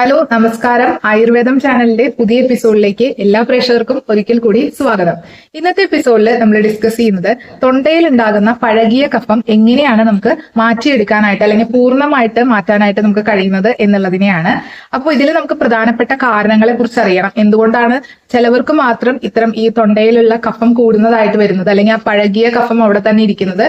Hello നമസ്കാരം. ആയുർവേദം ചാനലിന്റെ പുതിയ എപ്പിസോഡിലേക്ക് എല്ലാ പ്രേക്ഷകർക്കും ഒരിക്കൽ കൂടി സ്വാഗതം. ഇന്നത്തെ എപ്പിസോഡിൽ നമ്മൾ ഡിസ്കസ് ചെയ്യുന്നത് തൊണ്ടയിൽ ഉണ്ടാകുന്ന പഴകിയ കഫം എങ്ങനെയാണ് നമുക്ക് മാറ്റിയെടുക്കാനായിട്ട് അല്ലെങ്കിൽ പൂർണമായിട്ട് മാറ്റാനായിട്ട് നമുക്ക് കഴിയുന്നത് എന്നുള്ളതിനെയാണ്. അപ്പോൾ ഇതിൽ നമുക്ക് പ്രധാനപ്പെട്ട കാരണങ്ങളെ കുറിച്ച് അറിയണം. എന്തുകൊണ്ടാണ് ചിലവർക്ക് മാത്രം ഇത്തരം ഈ തൊണ്ടയിലുള്ള കഫം കൂടുന്നതായിട്ട് വരുന്നത് അല്ലെങ്കിൽ ആ പഴകിയ കഫം അവിടെ തന്നെ ഇരിക്കുന്നത്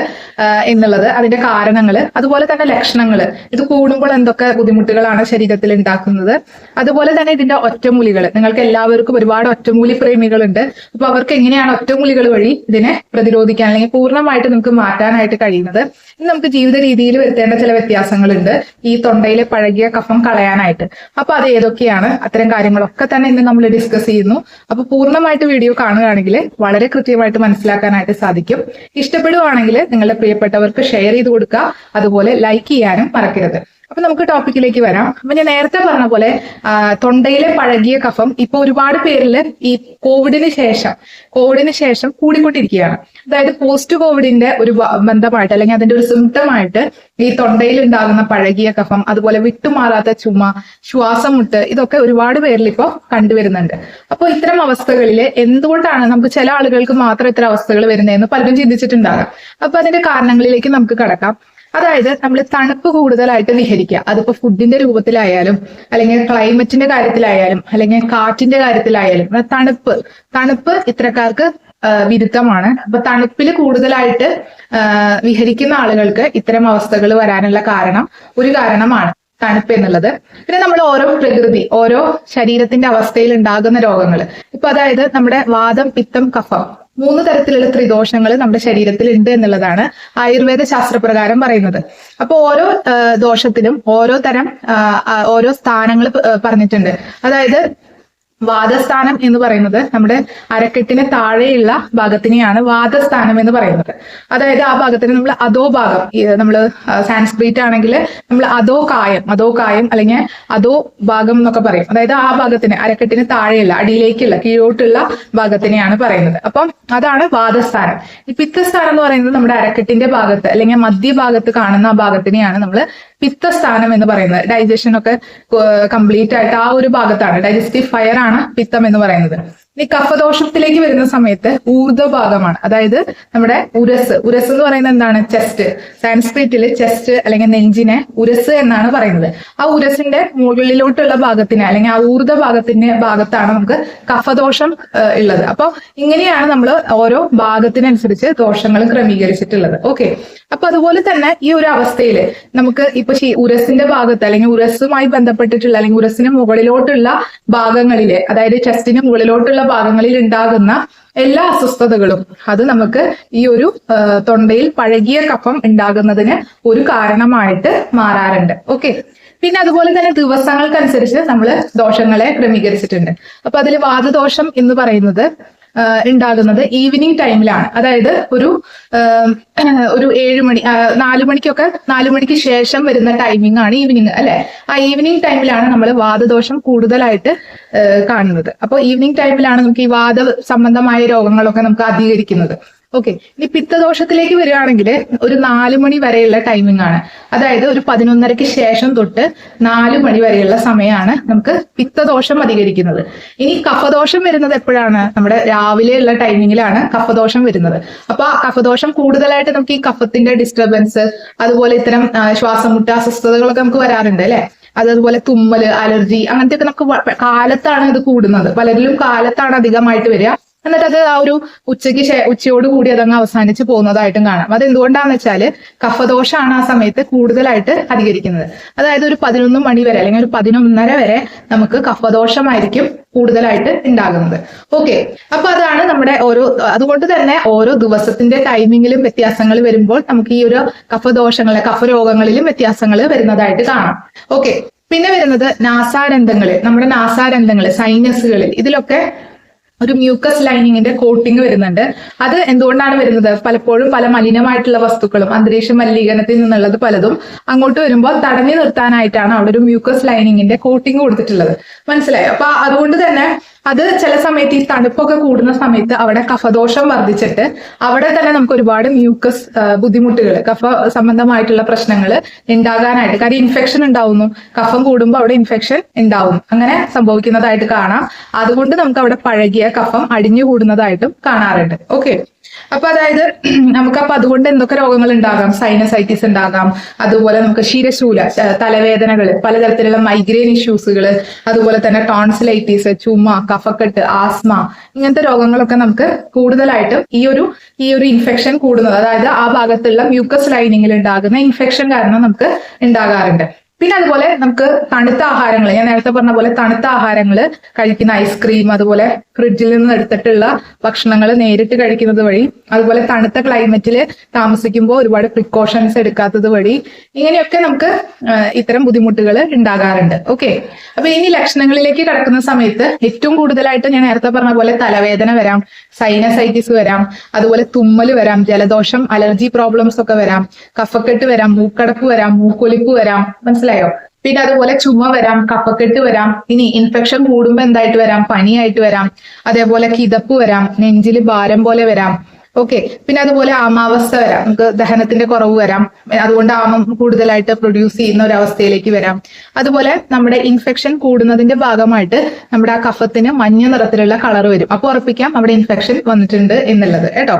എന്നുള്ളത് അതിന്റെ കാരണങ്ങൾ അതുപോലെ തന്നെ ലക്ഷണങ്ങൾ ഇത് കൂടുമ്പോൾ എന്തൊക്കെ ബുദ്ധിമുട്ടുകളാണ് ശരീരത്തിൽ ഉണ്ടാക്കുന്നത്. അതുപോലെ തന്നെ ഇതിന്റെ ഒറ്റമൂലികൾ നിങ്ങൾക്ക് എല്ലാവർക്കും ഒരുപാട് ഒറ്റമൂലി പ്രേമികളുണ്ട്. അപ്പൊ അവർക്ക് എങ്ങനെയാണ് ഒറ്റമൂലികൾ വഴി ഇതിനെ പ്രതിരോധിക്കാൻ അല്ലെങ്കിൽ പൂർണമായിട്ട് നിങ്ങൾക്ക് മാറ്റാനായിട്ട് കഴിയുന്നത്? നമുക്ക് ജീവിത രീതിയിൽ വരുത്തേണ്ട ചില വ്യത്യാസങ്ങളുണ്ട്. ഈ തൊണ്ടയിലെ പഴകിയ കഫം കളയാനായിട്ട്. അപ്പൊ അത് ഏതൊക്കെയാണ്? അത്തരം കാര്യങ്ങളൊക്കെ തന്നെ ഇന്ന് നമ്മൾ ഡിസ്കസ് ചെയ്യുന്നു. അപ്പൊ പൂർണമായിട്ട് വീഡിയോ കാണുകയാണെങ്കിൽ വളരെ കൃത്യമായിട്ട് മനസ്സിലാക്കാനായിട്ട് സാധിക്കും. ഇഷ്ടപ്പെടുവാണെങ്കിൽ നിങ്ങളുടെ പ്രിയപ്പെട്ടവർക്ക് ഷെയർ ചെയ്ത് കൊടുക്കുക. അതുപോലെ ലൈക്ക് ചെയ്യാനും മറക്കരുത്. അപ്പൊ നമുക്ക് ടോപ്പിക്കിലേക്ക് വരാം. അപ്പൊ ഞാൻ നേരത്തെ പറഞ്ഞ പോലെ തൊണ്ടയിലെ പഴകിയ കഫം ഇപ്പൊ ഒരുപാട് പേരിൽ ഈ കോവിഡിന് ശേഷം കോവിഡിന് ശേഷം കൂടിക്കൊണ്ടിരിക്കുകയാണ്. അതായത് പോസ്റ്റ് കോവിഡിന്റെ ഒരു ബന്ധമായിട്ട് അല്ലെങ്കിൽ അതിന്റെ ഒരു സിംറ്റമായിട്ട് ഈ തൊണ്ടയിൽ ഉണ്ടാകുന്ന പഴകിയ കഫം അതുപോലെ വിട്ടുമാറാത്ത ചുമ ശ്വാസമുട്ട് ഇതൊക്കെ ഒരുപാട് പേരിൽ ഇപ്പോൾ കണ്ടുവരുന്നുണ്ട്. അപ്പോൾ ഇത്തരം അവസ്ഥകളിൽ എന്തുകൊണ്ടാണ് നമുക്ക് ചില ആളുകൾക്ക് മാത്രം ഇത്തരം അവസ്ഥകൾ വരുന്നതെന്ന് പലരും ചിന്തിച്ചിട്ടുണ്ടാകാം. അപ്പൊ അതിന്റെ കാരണങ്ങളിലേക്ക് നമുക്ക് കടക്കാം. അതായത് നമ്മൾ തണുപ്പ് കൂടുതലായിട്ട് വിഹരിക്കുക അതിപ്പോ ഫുഡിന്റെ രൂപത്തിലായാലും അല്ലെങ്കിൽ ക്ലൈമറ്റിന്റെ കാര്യത്തിലായാലും അല്ലെങ്കിൽ കാറ്റിന്റെ കാര്യത്തിലായാലും തണുപ്പ്. തണുപ്പ് ഇത്തരക്കാർക്ക് വിരുദ്ധമാണ്. അപ്പൊ തണുപ്പിൽ കൂടുതലായിട്ട് വിഹരിക്കുന്ന ആളുകൾക്ക് ഇത്തരം അവസ്ഥകൾ വരാനുള്ള കാരണം ഒരു കാരണമാണ് തണുപ്പ് എന്നുള്ളത്. പിന്നെ നമ്മൾ ഓരോ പ്രകൃതി ഓരോ ശരീരത്തിന്റെ അവസ്ഥയിൽ ഉണ്ടാകുന്ന രോഗങ്ങൾ ഇപ്പൊ അതായത് നമ്മുടെ വാദം പിത്തം കഫം. മൂന്ന് തരത്തിലുള്ള ത്രിദോഷങ്ങൾ നമ്മുടെ ശരീരത്തിൽ ഉണ്ട് എന്നുള്ളതാണ് ആയുർവേദ ശാസ്ത്രപ്രകാരം പറയുന്നത്. അപ്പൊ ഓരോ ദോഷത്തിലും ഓരോ തരം ഓരോ സ്ഥാനങ്ങൾ പറഞ്ഞിട്ടുണ്ട്. അതായത് വാദസ്ഥാനം എന്ന് പറയുന്നത് നമ്മുടെ അരക്കെട്ടിന് താഴെയുള്ള ഭാഗത്തിനെയാണ് വാദസ്ഥാനം എന്ന് പറയുന്നത്. അതായത് ആ ഭാഗത്തിന് നമ്മൾ അതോ ഭാഗം നമ്മൾ സാൻസ്ക്രീറ്റ് ആണെങ്കിൽ നമ്മൾ അതോ കായം അതോ കായം അല്ലെങ്കിൽ അതോ ഭാഗം എന്നൊക്കെ പറയും. അതായത് ആ ഭാഗത്തിന് അരക്കെട്ടിന് താഴെയുള്ള അടിയിലേക്കുള്ള കീഴോട്ടുള്ള ഭാഗത്തിനെയാണ് പറയുന്നത്. അപ്പം അതാണ് വാദസ്ഥാനം. ഈ പിത്തസ്ഥാനം എന്ന് പറയുന്നത് നമ്മുടെ അരക്കെട്ടിന്റെ ഭാഗത്ത് അല്ലെങ്കിൽ മധ്യഭാഗത്ത് കാണുന്ന ആ ഭാഗത്തിനെയാണ് നമ്മൾ പിത്തസ്ഥാനം എന്ന് പറയുന്നത്. ഡൈജഷൻ ഒക്കെ കംപ്ലീറ്റ് ആയിട്ട് ആ ഒരു ഭാഗത്താണ്. ഡൈജസ്റ്റീവ് ഫയർ ആണ് പിത്തം എന്ന് പറയുന്നത്. ഇനി കഫദോഷത്തിലേക്ക് വരുന്ന സമയത്ത് ഊർധ്വഭാഗമാണ് അതായത് നമ്മുടെ ഉരസ്. ഉരസ് എന്ന് പറയുന്നത് എന്താണ്? ചെസ്റ്റ് സാൻസ്ക്രിറ്റിൽ ചെസ്റ്റ് അല്ലെങ്കിൽ നെഞ്ചിനെ ഉരസ് എന്നാണ് പറയുന്നത്. ആ ഉരസിന്റെ മുകളിലോട്ടുള്ള ഭാഗത്തിന് അല്ലെങ്കിൽ ആ ഊർധ്വ ഭാഗത്തിന്റെ ഭാഗത്താണ് നമുക്ക് കഫദോഷം ഉള്ളത്. അപ്പൊ ഇങ്ങനെയാണ് നമ്മൾ ഓരോ ഭാഗത്തിനനുസരിച്ച് ദോഷങ്ങൾ ക്രമീകരിച്ചിട്ടുള്ളത്. ഓക്കെ. അപ്പൊ അതുപോലെ തന്നെ ഈ ഒരു അവസ്ഥയിൽ നമുക്ക് ഇപ്പൊ ഉരസിന്റെ ഭാഗത്ത് അല്ലെങ്കിൽ ഉരസുമായി ബന്ധപ്പെട്ടിട്ടുള്ള അല്ലെങ്കിൽ ഉരസിന് മുകളിലോട്ടുള്ള ഭാഗങ്ങളിലെ അതായത് ചെസ്റ്റിന് മുകളിലോട്ടുള്ള ഭാഗങ്ങളിൽ ഉണ്ടാകുന്ന എല്ലാ അസ്വസ്ഥതകളും അത് നമുക്ക് ഈ ഒരു തൊണ്ടയിൽ പഴകിയ കഫം ഉണ്ടാകുന്നതിന് ഒരു കാരണമായിട്ട് മാറാറുണ്ട്. ഓക്കെ? പിന്നെ അതുപോലെ തന്നെ ദിവസങ്ങൾക്കനുസരിച്ച് നമ്മൾ ദോഷങ്ങളെ ക്രമീകരിച്ചിട്ടുണ്ട്. അപ്പൊ അതിൽ വാതദോഷം എന്ന് പറയുന്നത് ഉണ്ടാകുന്നത് ഈവനിങ് ടൈമിലാണ് അതായത് ഒരു ഒരു ഏഴ് മണി നാലു മണിക്കൊക്കെ നാലു മണിക്ക് ശേഷം വരുന്ന ടൈമിംഗ് ആണ് ഈവനിങ് അല്ലെ? ആ ഈവനിങ് ടൈമിലാണ് നമ്മൾ വാദദോഷം കൂടുതലായിട്ട് കാണുന്നത്. അപ്പോൾ ഈവനിങ് ടൈമിലാണ് നമുക്ക് ഈ വാദ സംബന്ധമായ രോഗങ്ങളൊക്കെ നമുക്ക് അധികരിക്കുന്നത്. ഓക്കെ ഇനി പിത്തദോഷത്തിലേക്ക് വരികയാണെങ്കിൽ ഒരു നാല് മണി വരെയുള്ള ടൈമിംഗ് ആണ്. അതായത് ഒരു പതിനൊന്നരയ്ക്ക് ശേഷം തൊട്ട് നാല് മണി വരെയുള്ള സമയമാണ് നമുക്ക് പിത്തദോഷം അധികരിക്കുന്നത്. ഇനി കഫദോഷം വരുന്നത് എപ്പോഴാണ്? നമ്മുടെ രാവിലെ ഉള്ള ടൈമിങ്ങിലാണ് കഫദോഷം വരുന്നത്. അപ്പൊ കഫദോഷം കൂടുതലായിട്ട് നമുക്ക് ഈ കഫത്തിന്റെ ഡിസ്റ്റർബൻസ് അതുപോലെ ഇത്തരം ശ്വാസമുട്ട അസ്വസ്ഥതകളൊക്കെ നമുക്ക് വരാറുണ്ട് അല്ലെ? അതുപോലെ തുമ്മൽ അലർജി അങ്ങനത്തെയൊക്കെ നമുക്ക് കാലത്താണ് ഇത് കൂടുന്നത്. പലരിലും കാലത്താണ് അധികമായിട്ട് വരിക. എന്നിട്ട് അത് ആ ഒരു ഉച്ചയ്ക്ക് ഉച്ചയോട് കൂടി അതങ്ങ് അവസാനിച്ച് പോകുന്നതായിട്ടും കാണാം. അത് എന്തുകൊണ്ടാന്ന് വെച്ചാൽ കഫദോഷമാണ് ആ സമയത്ത് കൂടുതലായിട്ട് അധികരിക്കുന്നത്. അതായത് ഒരു പതിനൊന്ന് മണി വരെ അല്ലെങ്കിൽ ഒരു പതിനൊന്നര വരെ നമുക്ക് കഫദോഷമായിരിക്കും കൂടുതലായിട്ട് ഉണ്ടാകുന്നത്. ഓക്കെ. അപ്പൊ അതാണ് നമ്മുടെ ഓരോ അതുകൊണ്ട് തന്നെ ഓരോ ദിവസത്തിന്റെ ടൈമിങ്ങിലും വ്യത്യാസങ്ങൾ വരുമ്പോൾ നമുക്ക് ഈ ഒരു കഫദോഷങ്ങളെ കഫരോഗങ്ങളിലും വ്യത്യാസങ്ങൾ വരുന്നതായിട്ട് കാണാം. ഓക്കെ. പിന്നെ വരുന്നത് നാസാരന്ധങ്ങൾ നമ്മുടെ നാസാരന്ധങ്ങൾ സൈനസുകളിൽ ഇതിലൊക്കെ ഒരു മ്യൂക്കസ് ലൈനിങ്ങിന്റെ കോട്ടിംഗ് വരുന്നുണ്ട്. അത് എന്തുകൊണ്ടാണ് വരുന്നത്? പലപ്പോഴും പല മലിനമായിട്ടുള്ള വസ്തുക്കളും അന്തരീക്ഷ മലിനീകരണത്തിൽ നിന്നുള്ളത് പലതും അങ്ങോട്ട് വരുമ്പോൾ തടഞ്ഞു നിർത്താനായിട്ടാണ് അവിടെ ഒരു മ്യൂക്കസ് ലൈനിങ്ങിന്റെ കോട്ടിംഗ് കൊടുത്തിട്ടുള്ളത്. മനസ്സിലായോ? അപ്പൊ അതുകൊണ്ട് തന്നെ അത് ചില സമയത്ത് ഈ തണുപ്പൊക്കെ കൂടുന്ന സമയത്ത് അവിടെ കഫദോഷം വർദ്ധിച്ചിട്ട് അവിടെ തന്നെ നമുക്ക് ഒരുപാട് മ്യൂക്കസ് ബുദ്ധിമുട്ടുകൾ കഫ സംബന്ധമായിട്ടുള്ള പ്രശ്നങ്ങൾ ഉണ്ടാകാനായിട്ട് കാര്യം ഇൻഫെക്ഷൻ ഉണ്ടാവുന്നു. കഫം കൂടുമ്പോൾ അവിടെ ഇൻഫെക്ഷൻ ഉണ്ടാവും അങ്ങനെ സംഭവിക്കുന്നതായിട്ട് കാണാം. അതുകൊണ്ട് നമുക്ക് അവിടെ പഴകിയ കഫം അടിഞ്ഞു കൂടുന്നതായിട്ടും കാണാറുണ്ട്. ഓക്കെ അപ്പൊ അതായത് നമുക്ക് അപ്പൊ അതുകൊണ്ട് എന്തൊക്കെ രോഗങ്ങൾ ഉണ്ടാകാം സൈനസൈറ്റിസ് ഉണ്ടാകാം. അതുപോലെ നമുക്ക് ശിരശൂല തലവേദനകൾ പലതരത്തിലുള്ള മൈഗ്രെയിൻ ഇഷ്യൂസുകൾ അതുപോലെ തന്നെ ടോൺസിലൈറ്റിസ് ചുമ കഫക്കെട്ട് ആസ്മ ഇങ്ങനത്തെ രോഗങ്ങളൊക്കെ നമുക്ക് കൂടുതലായിട്ടും ഈ ഒരു ഈ ഒരു ഇൻഫെക്ഷൻ കൂടുന്നത്. അതായത് ആ ഭാഗത്തുള്ള മ്യൂക്കസ് ലൈനിങ്ങിൽ ഉണ്ടാകുന്ന ഇൻഫെക്ഷൻ കാരണം നമുക്ക് ഉണ്ടാകാറുണ്ട്. പിന്നെ അതുപോലെ നമുക്ക് തണുത്ത ആഹാരങ്ങൾ ഞാൻ നേരത്തെ പറഞ്ഞ പോലെ തണുത്ത ആഹാരങ്ങൾ കഴിക്കുന്ന ഐസ്ക്രീം അതുപോലെ ഫ്രിഡ്ജിൽ നിന്ന് എടുത്തിട്ടുള്ള ഭക്ഷണങ്ങൾ നേരിട്ട് കഴിക്കുന്നത് വഴി അതുപോലെ തണുത്ത ക്ലൈമറ്റിൽ താമസിക്കുമ്പോൾ ഒരുപാട് പ്രിക്കോഷൻസ് എടുക്കാത്തത് വഴി ഇങ്ങനെയൊക്കെ നമുക്ക് ഇത്തരം ബുദ്ധിമുട്ടുകൾ ഉണ്ടാകാറുണ്ട് ഓക്കെ അപ്പൊ ഇനി ലക്ഷണങ്ങളിലേക്ക് കടക്കുന്ന സമയത്ത് ഏറ്റവും കൂടുതലായിട്ട് ഞാൻ നേരത്തെ പറഞ്ഞ പോലെ തലവേദന വരാം സൈനസൈറ്റിസ് വരാം അതുപോലെ തുമ്മൽ വരാം ജലദോഷം അലർജി പ്രോബ്ലംസ് ഒക്കെ വരാം കഫക്കെട്ട് വരാം മൂക്കടപ്പ് വരാം മൂക്കൊലിപ്പ് വരാം മനസ്സിലായോ? പിന്നെ അതുപോലെ ചുമ വരാം കഫക്കെട്ട് വരാം ഇനി ഇൻഫെക്ഷൻ കൂടുമ്പോൾ എന്തായിട്ട് വരാം? പനിയായിട്ട് വരാം. അതേപോലെ കിതപ്പ് വരാം നെഞ്ചിൽ ഭാരം പോലെ വരാം. ഓക്കെ പിന്നെ അതുപോലെ ആമാവസ്ഥ വരാം. നമുക്ക് ദഹനത്തിന്റെ കുറവ് വരാം. അതുകൊണ്ട് ആമം കൂടുതലായിട്ട് പ്രൊഡ്യൂസ് ചെയ്യുന്ന ഒരു അവസ്ഥയിലേക്ക് വരാം. അതുപോലെ നമ്മുടെ ഇൻഫെക്ഷൻ കൂടുന്നതിന്റെ ഭാഗമായിട്ട് നമ്മുടെ ആ കഫത്തിന് മഞ്ഞ നിറത്തിലുള്ള കളർ വരും. അപ്പൊ ഉറപ്പിക്കാം അവിടെ ഇൻഫെക്ഷൻ വന്നിട്ടുണ്ട് എന്നുള്ളത്. കേട്ടോ?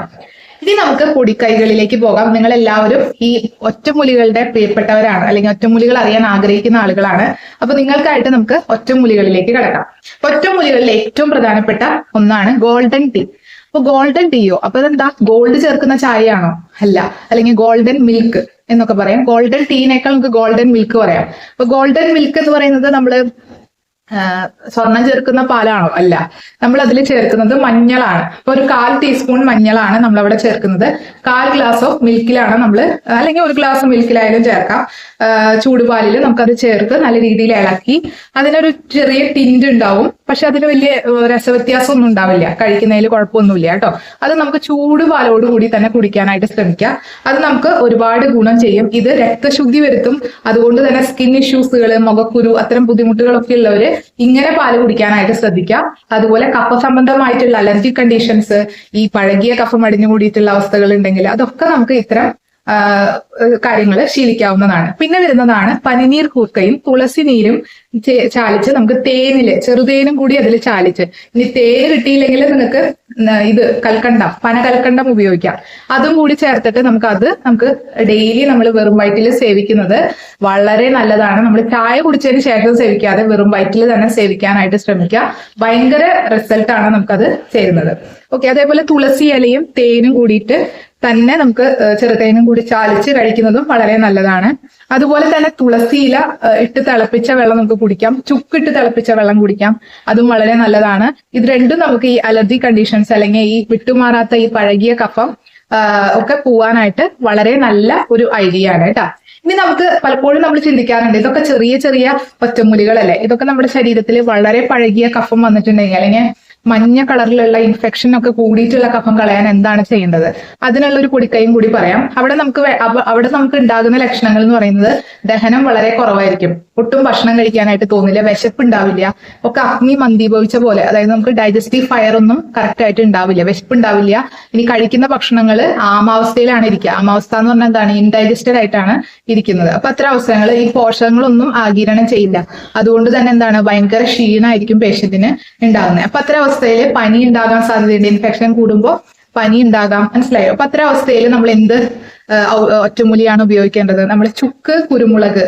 ഇനി നമുക്ക് പൊടിക്കൈകളിലേക്ക് പോകാം. നിങ്ങൾ എല്ലാവരും ഈ ഒറ്റമൂലികളുടെ പ്രിയപ്പെട്ടവരാണ് അല്ലെങ്കിൽ ഒറ്റമൂലികൾ അറിയാൻ ആഗ്രഹിക്കുന്ന ആളുകളാണ്. അപ്പൊ നിങ്ങൾക്കായിട്ട് നമുക്ക് ഒറ്റമൂലികളിലേക്ക് കിടക്കാം. ഒറ്റമൂലികളിൽ ഏറ്റവും പ്രധാനപ്പെട്ട ഒന്നാണ് ഗോൾഡൻ ടീ. അപ്പൊ ഗോൾഡൻ ടീയോ? അപ്പൊ ഇതെന്താ? ഗോൾഡ് ചേർക്കുന്ന ചായയാണോ? അല്ല. അല്ലെങ്കിൽ ഗോൾഡൻ മിൽക്ക് എന്നൊക്കെ പറയാം. ഗോൾഡൻ ടീനേക്കാൾ നമുക്ക് ഗോൾഡൻ മിൽക്ക് പറയാം. അപ്പൊ ഗോൾഡൻ മിൽക്ക് എന്ന് പറയുന്നത് നമ്മൾ ആ, സ്വർണം ചേർക്കുന്ന പാലാണോ? അല്ല. നമ്മൾ അതിൽ ചേർക്കുന്നത് മഞ്ഞളാണ്. അപ്പൊ ഒരു കാൽ ടീസ്പൂൺ മഞ്ഞളാണ് നമ്മൾ അവിടെ ചേർക്കുന്നത്. കാൽ ഗ്ലാസ് ഓഫ് മിൽക്കിലാണ് നമ്മൾ അല്ലെങ്കിൽ ഒരു ഗ്ലാസ് മിൽക്കിലായാലും ചേർക്കാം. ചൂടുപാലിൽ നമുക്കത് ചേർത്ത് നല്ല രീതിയിൽ ഇളക്കി. അതിനൊരു ചെറിയ ടിൻഡ് ഉണ്ടാവും. പക്ഷെ അതിന് വലിയ രസവ്യത്യാസമൊന്നും ഉണ്ടാവില്ല. കഴിക്കുന്നതിൽ കുഴപ്പമൊന്നുമില്ല കേട്ടോ. അത് നമുക്ക് ചൂട് പാലോട് കൂടി തന്നെ കുടിക്കാനായിട്ട് ശ്രമിക്കാം അത് നമുക്ക് ഒരുപാട് ഗുണം ചെയ്യും. ഇത് രക്തശുദ്ധി വരുത്തും. അതുകൊണ്ട് തന്നെ സ്കിൻ ഇഷ്യൂസുകൾ മുഖക്കുരു അത്തരം ബുദ്ധിമുട്ടുകളൊക്കെ ഉള്ളവര് ഇങ്ങനെ പാൽ കുടിക്കാനായിട്ട് ശ്രദ്ധിക്കാം അതുപോലെ കഫ സംബന്ധമായിട്ടുള്ള അലർജി കണ്ടീഷൻസ് ഈ പഴകിയ കഫം അടിഞ്ഞു കൂടിയിട്ടുള്ള അവസ്ഥകൾ ഉണ്ടെങ്കിൽ അതൊക്കെ നമുക്ക് ഇത്തരം കാര്യങ്ങൾ ശീലിക്കാവുന്നതാണ്. പിന്നെ വരുന്നതാണ് പനിനീർ കൂർക്കയും തുളസി നീരും ചാലിച്ച് നമുക്ക് തേനിൽ ചെറുതേനും കൂടി അതിൽ ചാലിച്ച്. ഇനി തേന് കിട്ടിയില്ലെങ്കിൽ നിങ്ങൾക്ക് ഇത് കൽക്കണ്ടം പന കൽക്കണ്ടം ഉപയോഗിക്കാം. അതും കൂടി ചേർത്തിട്ട് നമുക്ക് അത് നമുക്ക് ഡെയിലി നമ്മൾ വെറും വയറ്റിൽ സേവിക്കുന്നത് വളരെ നല്ലതാണ്. നമ്മൾ ചായ കുടിച്ചതിന് ശേഷം സേവിക്കാതെ വെറും വയറ്റിൽ തന്നെ സേവിക്കാനായിട്ട് ശ്രമിക്കുക. ഭയങ്കര റിസൾട്ടാണ് നമുക്കത് ചെയ്യുന്നത് ഓക്കെ അതേപോലെ തുളസി ഇലയും തേനും കൂടിയിട്ട് തന്നെ നമുക്ക് ചെറുതേനും കൂടി ചാലിച്ച് കഴിക്കുന്നതും വളരെ നല്ലതാണ്. അതുപോലെ തന്നെ തുളസിയില ഇട്ട് തിളപ്പിച്ച വെള്ളം നമുക്ക് കുടിക്കാം. ചുക്കിട്ട് തിളപ്പിച്ച വെള്ളം കുടിക്കാം. അതും വളരെ നല്ലതാണ്. ഇത് രണ്ടും നമുക്ക് ഈ അലർജി കണ്ടീഷൻസ് അല്ലെങ്കിൽ ഈ വിട്ടുമാറാത്ത ഈ പഴകിയ കഫം ഒക്കെ പോവാനായിട്ട് വളരെ നല്ല ഒരു ഐഡിയ ആണ് കേട്ടോ. ഇനി നമുക്ക് പലപ്പോഴും നമ്മൾ ചിന്തിക്കാറുണ്ട് ഇതൊക്കെ ചെറിയ ചെറിയ ഒറ്റമൂലികളല്ലേ ഇതൊക്കെ നമ്മുടെ ശരീരത്തിൽ വളരെ പഴകിയ കഫം വന്നിട്ടുണ്ടെങ്കിൽ അല്ലെങ്കിൽ മഞ്ഞ കളറിലുള്ള ഇൻഫെക്ഷൻ ഒക്കെ കൂടിയിട്ടുള്ള കഫം കളയാൻ എന്താണ് ചെയ്യേണ്ടത്? അതിനുള്ള ഒരു പൊടിക്കൈയും കൂടി പറയാം. അവിടെ നമുക്ക് അവിടെ നമുക്ക് ഉണ്ടാകുന്ന ലക്ഷണങ്ങൾ എന്ന് പറയുന്നത് ദഹനം വളരെ കുറവായിരിക്കും. ഒട്ടും ഭക്ഷണം കഴിക്കാനായിട്ട് തോന്നില്ല വിശപ്പ് ഉണ്ടാവില്ല. ഒക്കെ അഗ്നി മന്ദീഭവിച്ച പോലെ അതായത് നമുക്ക് ഡൈജസ്റ്റീവ് ഫയർ ഒന്നും കറക്റ്റ് ആയിട്ട് ഉണ്ടാവില്ല വിശപ്പ് ഉണ്ടാവില്ല. ഇനി കഴിക്കുന്ന ഭക്ഷണങ്ങൾ ആമാവസ്ഥയിലാണ് ഇരിക്കുക ആമാവസ്ഥ എന്ന് പറഞ്ഞാൽ എന്താണ്? ഇൻഡൈജസ്റ്റഡ് ആയിട്ടാണ് ഇരിക്കുന്നത്. അപ്പൊ അത്ര അവസരങ്ങൾ ഈ പോഷകങ്ങളൊന്നും ആഗിരണം ചെയ്യില്ല. അതുകൊണ്ട് തന്നെ എന്താണ്? ഭയങ്കര ക്ഷീണമായിരിക്കും പേഷ്യന്റിന് ഉണ്ടാകുന്നത്. അപ്പൊ അത്തരം അവസ്ഥയിൽ പനി ഉണ്ടാകാൻ സാധ്യതയുണ്ട്. ഇൻഫെക്ഷൻ കൂടുമ്പോൾ പനി ഉണ്ടാകാം മനസ്സിലായോ? അപ്പൊ അത്തരം അവസ്ഥയിൽ നമ്മൾ എന്ത് ഒറ്റമൂലിയാണ് ഉപയോഗിക്കേണ്ടത്. നമ്മൾ ചുക്ക് കുരുമുളക്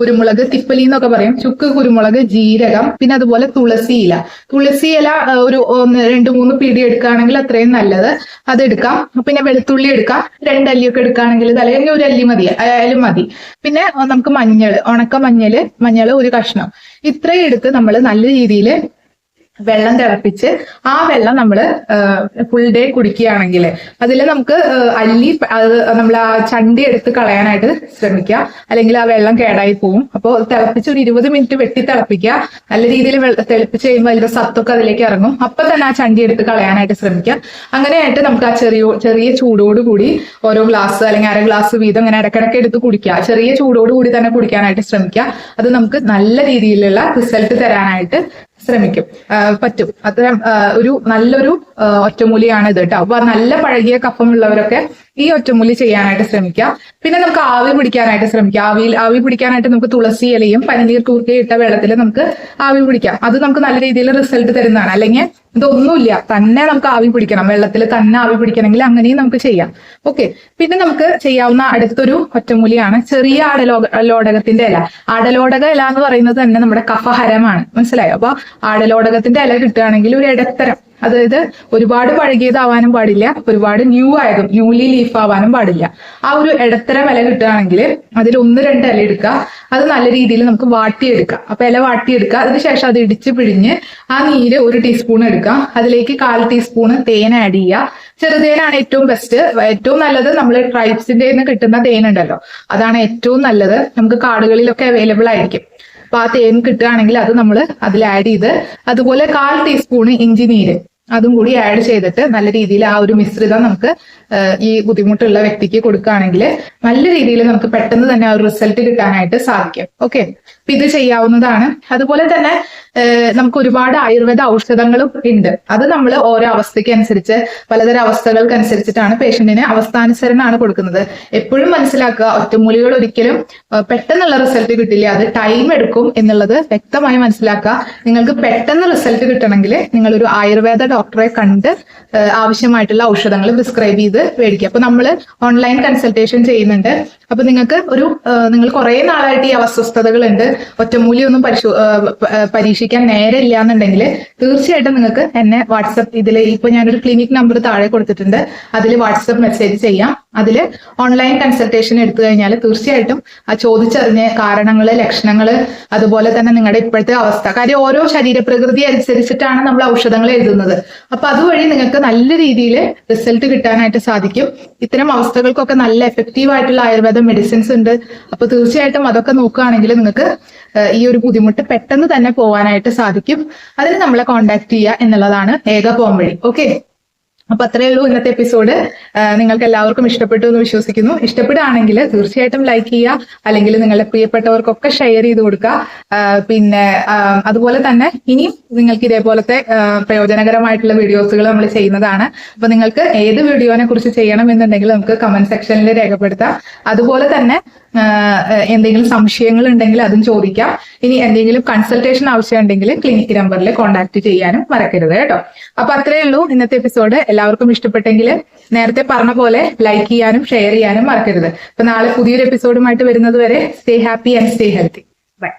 കുരുമുളക് തിപ്പലി എന്നൊക്കെ പറയും. ചുക്ക് കുരുമുളക് ജീരകം പിന്നെ അതുപോലെ തുളസി ഇല. തുളസി ഇല ഒരു ഒന്ന് രണ്ട് മൂന്ന് പിടി എടുക്കുകയാണെങ്കിൽ അത്രയും നല്ലത്. അത് എടുക്കാം. പിന്നെ വെളുത്തുള്ളി എടുക്കാം. രണ്ടല്ലിയൊക്കെ എടുക്കുകയാണെങ്കിൽ ഇത് അല്ലെങ്കിൽ ഒരു അല്ലി മതി ആയാലും മതി. പിന്നെ നമുക്ക് മഞ്ഞൾ ഉണക്ക മഞ്ഞൾ മഞ്ഞൾ ഒരു കഷ്ണം. ഇത്രയും എടുത്ത് നമ്മൾ നല്ല രീതിയിൽ വെള്ളം തിളപ്പിച്ച് ആ വെള്ളം നമ്മൾ ഫുൾ ഡേ കുടിക്കുകയാണെങ്കിൽ അതിൽ നമുക്ക് അല്ലി അത് നമ്മൾ ആ ചണ്ടി എടുത്ത് കളയാനായിട്ട് ശ്രമിക്കുക. അല്ലെങ്കിൽ ആ വെള്ളം കേടായി പോവും. അപ്പോൾ തിളപ്പിച്ച് ഒരു ഇരുപത് മിനിറ്റ് വെട്ടി തിളപ്പിക്കുക. നല്ല രീതിയിൽ തിളപ്പിച്ച് കഴിയുമ്പോൾ അതിന്റെ സത്തൊക്കെ അതിലേക്ക് ഇറങ്ങും. അപ്പൊ തന്നെ ആ ചണ്ടി എടുത്ത് കളയാനായിട്ട് ശ്രമിക്കുക. അങ്ങനെയായിട്ട് നമുക്ക് ആ ചെറിയ ചെറിയ ചൂടോട് കൂടി ഓരോ ഗ്ലാസ് അല്ലെങ്കിൽ അര ഗ്ലാസ് വീതം അങ്ങനെ ഇടയ്ക്കിടയ്ക്ക് എടുത്ത് കുടിക്കുക. ചെറിയ ചൂടോട് കൂടി തന്നെ കുടിക്കാനായിട്ട് ശ്രമിക്കുക. അത് നമുക്ക് നല്ല രീതിയിലുള്ള റിസൾട്ട് തരാനായിട്ട് ശ്രമിക്കും. പറ്റും. അത്തരം ഒരു നല്ലൊരു ഒറ്റമൂലിയാണ് ഇത് കേട്ടോ അപ്പൊ നല്ല പഴകിയ കഫമുള്ളവരൊക്കെ ഈ ഒറ്റമൂലി ചെയ്യാനായിട്ട് ശ്രമിക്കുക പിന്നെ നമുക്ക് ആവി പിടിക്കാനായിട്ട് ശ്രമിക്കാം. ആവിയിൽ ആവി പിടിക്കാനായിട്ട് നമുക്ക് തുളസി ഇലയും പനിനീർ കൂർക്കയും ഇട്ട വെള്ളത്തിൽ നമുക്ക് ആവി പിടിക്കാം. അത് നമുക്ക് നല്ല രീതിയിൽ റിസൾട്ട് തരുന്നതാണ്. അല്ലെങ്കിൽ ഇതൊന്നുമില്ല തന്നെ നമുക്ക് ആവി പിടിക്കണം. വെള്ളത്തിൽ തന്നെ ആവി പിടിക്കണമെങ്കിൽ അങ്ങനെയും നമുക്ക് ചെയ്യാം. ഓക്കെ പിന്നെ നമുക്ക് ചെയ്യാവുന്ന അടുത്തൊരു ഒറ്റമൂലിയാണ് ചെറിയ ആടലോക ലോടകത്തിന്റെ ഇല. അടലോടക ഇല എന്ന് പറയുന്നത് തന്നെ നമ്മുടെ കഫഹരമാണ്. മനസ്സിലായോ? അപ്പൊ ആടലോടകത്തിന്റെ ഇല കിട്ടുകയാണെങ്കിൽ ഒരു ഇടത്തരം. അതായത് ഒരുപാട് പഴകിയതാവാനും പാടില്ല ഒരുപാട് ന്യൂ ആയതും ന്യൂലി ലീഫ് ആവാനും പാടില്ല. ആ ഒരു ഇടത്തരം ഇല കിട്ടുകയാണെങ്കിൽ അതിൽ ഒന്ന് രണ്ട് ഇല എടുക്കുക. അത് നല്ല രീതിയിൽ നമുക്ക് വാട്ടിയെടുക്കാം അപ്പൊ ഇല വാട്ടിയെടുക്കുക. അതിനുശേഷം അത് ഇടിച്ച് പിഴിഞ്ഞ് ആ നീര് ഒരു ടീസ്പൂൺ എടുക്കുക. അതിലേക്ക് കാൽ ടീസ്പൂൺ തേൻ ആഡ് ചെയ്യുക. ചെറുതേനാണ് ഏറ്റവും ബെസ്റ്റ് ഏറ്റവും നല്ലത് നമ്മൾ ട്രൈബ്സിന്റെ കിട്ടുന്ന തേൻ ഉണ്ടല്ലോ. അതാണ് ഏറ്റവും നല്ലത്. നമുക്ക് കാടുകളിലൊക്കെ അവൈലബിൾ ആയിരിക്കും. അപ്പൊ ആ തേൻ കിട്ടുകയാണെങ്കിൽ അത് നമ്മൾ അതിൽ ആഡ് ചെയ്ത് അതുപോലെ കാൽ ടീസ്പൂൺ ഇഞ്ചി നീര്. അതും കൂടി ആഡ് ചെയ്തിട്ട് നല്ല രീതിയിൽ ആ ഒരു മിശ്രിതം നമുക്ക് ഈ ബുദ്ധിമുട്ടുള്ള വ്യക്തിക്ക് കൊടുക്കുകയാണെങ്കിൽ നല്ല രീതിയിൽ നമുക്ക് പെട്ടെന്ന് തന്നെ ആ ഒരു റിസൾട്ട് കിട്ടാനായിട്ട് സാധിക്കും. ഓക്കെ അപ്പൊ ഇത് ചെയ്യാവുന്നതാണ്. അതുപോലെ തന്നെ നമുക്ക് ഒരുപാട് ആയുർവേദ ഔഷധങ്ങളും ഉണ്ട്. അത് നമ്മൾ ഓരോ അവസ്ഥയ്ക്ക് അനുസരിച്ച് പലതരം അവസ്ഥകൾക്ക് അനുസരിച്ചിട്ടാണ് പേഷ്യന്റിന് അവസ്ഥാനുസരണമാണ് കൊടുക്കുന്നത്. എപ്പോഴും മനസ്സിലാക്കുക ഒറ്റമൂലികൾ ഒരിക്കലും പെട്ടെന്നുള്ള റിസൾട്ട് കിട്ടില്ല. അത് ടൈം എടുക്കും എന്നുള്ളത് വ്യക്തമായി മനസ്സിലാക്കുക. നിങ്ങൾക്ക് പെട്ടെന്ന് റിസൾട്ട് കിട്ടണമെങ്കിൽ നിങ്ങളൊരു ആയുർവേദ ഡോക്ടറെ കണ്ട് ആവശ്യമായിട്ടുള്ള ഔഷധങ്ങൾ പ്രിസ്ക്രൈബ് ചെയ്ത് മേടിക്കുക. അപ്പൊ നമ്മൾ ഓൺലൈൻ കൺസൾട്ടേഷൻ ചെയ്യുന്നുണ്ട്. അപ്പൊ നിങ്ങൾക്ക് ഒരു നിങ്ങൾ കുറെ നാളായിട്ട് ഈ അസ്വസ്ഥതകളുണ്ട്. ഒറ്റമൂലി ഒന്നും പരിശോ പരീക്ഷിക്കാൻ നേരമില്ല എന്നുണ്ടെങ്കിൽ തീർച്ചയായിട്ടും നിങ്ങൾക്ക് എന്നെ വാട്സപ്പ് ഇതിൽ ഇപ്പൊ ഞാനൊരു ക്ലിനിക് നമ്പർ താഴെ കൊടുത്തിട്ടുണ്ട്. അതിൽ വാട്സപ്പ് മെസ്സേജ് ചെയ്യാം. അതിൽ ഓൺലൈൻ കൺസൾട്ടേഷൻ എടുത്തു കഴിഞ്ഞാൽ തീർച്ചയായിട്ടും ആ ചോദിച്ചറിഞ്ഞ കാരണങ്ങൾ ലക്ഷണങ്ങൾ അതുപോലെ തന്നെ നിങ്ങളുടെ ഇപ്പോഴത്തെ അവസ്ഥ. കാര്യം ഓരോ ശരീരപ്രകൃതി അനുസരിച്ചിട്ടാണ് നമ്മൾ ഔഷധങ്ങൾ എഴുതുന്നത്. അപ്പൊ അതുവഴി നിങ്ങൾക്ക് നല്ല രീതിയിൽ റിസൾട്ട് കിട്ടാനായിട്ട് സാധിക്കും. ഇത്തരം അവസ്ഥകൾക്കൊക്കെ നല്ല എഫക്റ്റീവ് ആയിട്ടുള്ള ആയുർവേദ മെഡിസിൻസ് ഉണ്ട്. അപ്പൊ തീർച്ചയായിട്ടും അതൊക്കെ നോക്കുകയാണെങ്കിൽ നിങ്ങൾക്ക് ഈ ഒരു ബുദ്ധിമുട്ട് പെട്ടെന്ന് തന്നെ പോകാനായിട്ട് സാധിക്കും. അതിന് നമ്മളെ കോൺടാക്ട് ചെയ്യുക എന്നുള്ളതാണ് ഏക പോംവഴി. ഓക്കെ അപ്പൊ അത്രയേ ഉള്ളൂ ഇന്നത്തെ എപ്പിസോഡ്. നിങ്ങൾക്ക് എല്ലാവർക്കും ഇഷ്ടപ്പെട്ടു എന്ന് വിശ്വസിക്കുന്നു. ഇഷ്ടപ്പെടുകയാണെങ്കിൽ തീർച്ചയായിട്ടും ലൈക്ക് ചെയ്യുക. അല്ലെങ്കിൽ നിങ്ങളുടെ പ്രിയപ്പെട്ടവർക്കൊക്കെ ഷെയർ ചെയ്ത് കൊടുക്കുക. പിന്നെ അതുപോലെ തന്നെ ഇനിയും നിങ്ങൾക്ക് ഇതേപോലത്തെ പ്രയോജനകരമായിട്ടുള്ള വീഡിയോസുകൾ നമ്മൾ ചെയ്യുന്നതാണ്. അപ്പൊ നിങ്ങൾക്ക് ഏത് വീഡിയോനെ കുറിച്ച് ചെയ്യണം എന്നുണ്ടെങ്കിൽ നമുക്ക് കമന്റ് സെക്ഷനിൽ രേഖപ്പെടുത്താം. അതുപോലെ തന്നെ എന്തെങ്കിലും സംശയങ്ങൾ ഉണ്ടെങ്കിൽ അതും ചോദിക്കാം. ഇനി എന്തെങ്കിലും കൺസൾട്ടേഷൻ ആവശ്യമുണ്ടെങ്കിൽ ക്ലിനിക് നമ്പറിൽ കോൺടാക്ട് ചെയ്യാനും മറക്കരുത് കേട്ടോ. അപ്പൊ അത്രയേ ഉള്ളൂ ഇന്നത്തെ എപ്പിസോഡ്. എല്ലാവർക്കും ഇഷ്ടപ്പെട്ടെങ്കിൽ നേരത്തെ പറഞ്ഞ പോലെ ലൈക്ക് ചെയ്യാനും ഷെയർ ചെയ്യാനും മറക്കരുത്. അപ്പൊ നാളെ പുതിയൊരു എപ്പിസോഡുമായിട്ട് വരുന്നത് വരെ stay happy and stay healthy bye